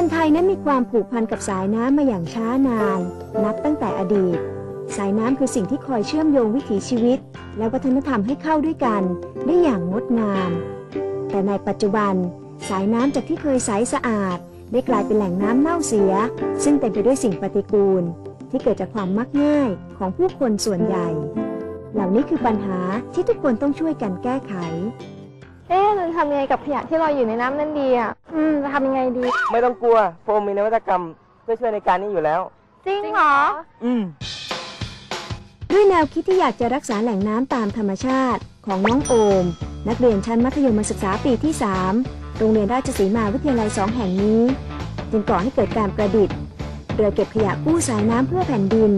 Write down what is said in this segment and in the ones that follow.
คนไทยนั้นมีความผูกพันกับสายน้ำมาอย่างช้านาน นับตั้งแต่อดีต สายน้ำคือสิ่งที่คอยเชื่อมโยงวิถีชีวิต และวัฒนธรรมให้เข้าด้วยกัน ได้อย่างงดงาม แต่ในปัจจุบัน สายน้ำจากที่เคยใสสะอาด ได้กลายเป็นแหล่งน้ำเน่าเสีย ซึ่งเต็มไปด้วยสิ่งปฏิกูล ที่เกิดจากความมักง่ายของผู้คนส่วนใหญ่ เหล่านี้คือปัญหาที่ทุกคนต้องช่วยกันแก้ไข เอ๊ะเราจะทำยังไงกับขยะที่ลอยอยู่ในน้ำนั่นดีอะ อืม จะทำยังไงดี ไม่ต้องกลัว โฟมมีนวัตกรรมเพื่อช่วยในการนี้อยู่แล้ว จริงเหรอ อืม ด้วยแนวคิดที่อยากจะรักษาแหล่งน้ำตามธรรมชาติของน้องโอม นักเรียนชั้นมัธยมศึกษาปีที่ 3 โรงเรียนราชสีมาวิทยาลัยสองแห่งนี้ จึงก่อให้เกิดการประดิษฐ์ เรือเก็บขยะกู้สายน้ำเพื่อแผ่นดิน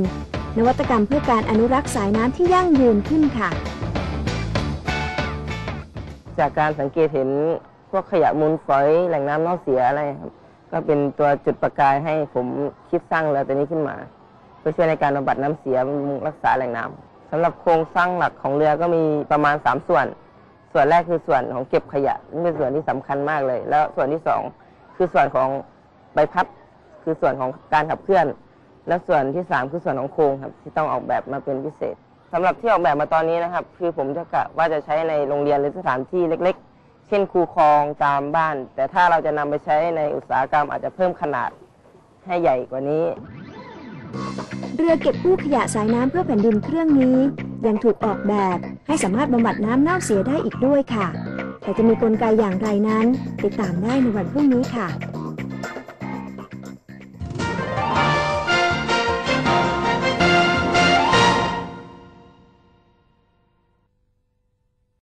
นวัตกรรมเพื่อการอนุรักษ์สายน้ำที่ยั่งยืนขึ้นค่ะ จากการสังเกตเห็นพวกขยะมูลฝอยแหล่งน้ำเน่าเสียอะไรครับ ก็เป็นตัวจุดประกายให้ผมคิดสร้างเรือตัวนี้ขึ้นมา เพื่อช่วยในการบำบัดน้ำเสียบำรุงรักษาแหล่งน้ำสำหรับโครงสร้างหลักของเรือก็มีประมาณ 3 ส่วน ส่วนแรกคือส่วนของเก็บขยะนี่เป็นส่วนที่สำคัญมากเลย แล้วส่วนที่สองคือส่วนของใบพัดคือส่วนของการขับเคลื่อน และส่วนที่สามคือส่วนของโครงครับที่ต้องออกแบบมาเป็นพิเศษ สำหรับที่ออกแบบมาตอนนี้นะครับ คือผมจะกะว่าจะใช้ในโรงเรียนหรือสถานที่เล็ก ๆ เช่นคูคลองตามบ้าน แต่ถ้าเราจะนำไปใช้ในอุตสาหกรรมอาจจะเพิ่มขนาดให้ใหญ่กว่านี้ เรือเก็บกู้ขยะสายน้ำเพื่อแผ่นดินเครื่องนี้ ยังถูกออกแบบให้สามารถบำบัดน้ำเน่าเสียได้อีกด้วยค่ะ แต่จะมีกลไกอย่างไรนั้น ติดตามได้ในวันพรุ่งนี้ค่ะ